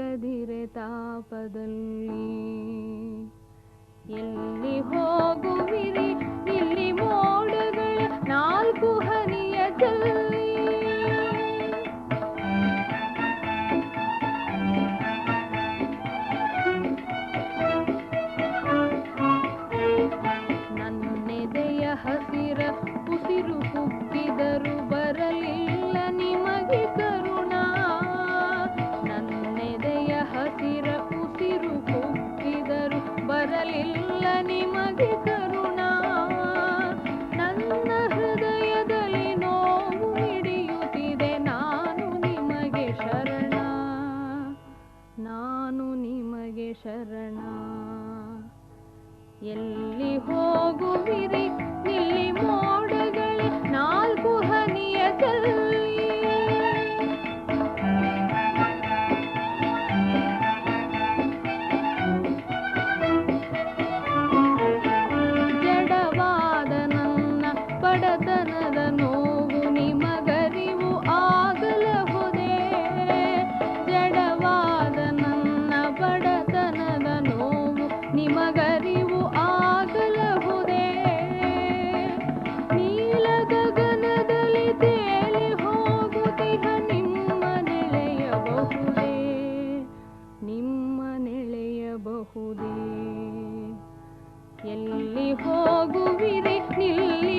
ತೊಲಗದಿರೆ ತಾಪದಲ್ಲಿ ಎಲ್ಲಿ ಹೋಗುವಿರಿ? ಶರಣ. ಎಲ್ಲಿ ಹೋಗುವಿರಿ ನಿಲ್ಲಿ ಮೋ ಎಲ್ಲಿ ಹೋಗುವಿರಿ ನಿಲ್ಲಿ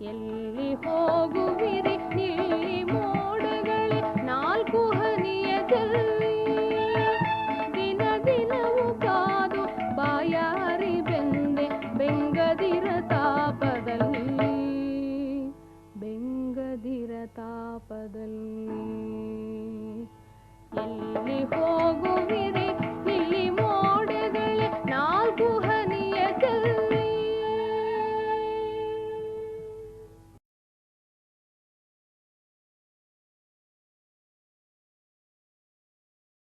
ಎಲ್ಲಿ ಹೋಗು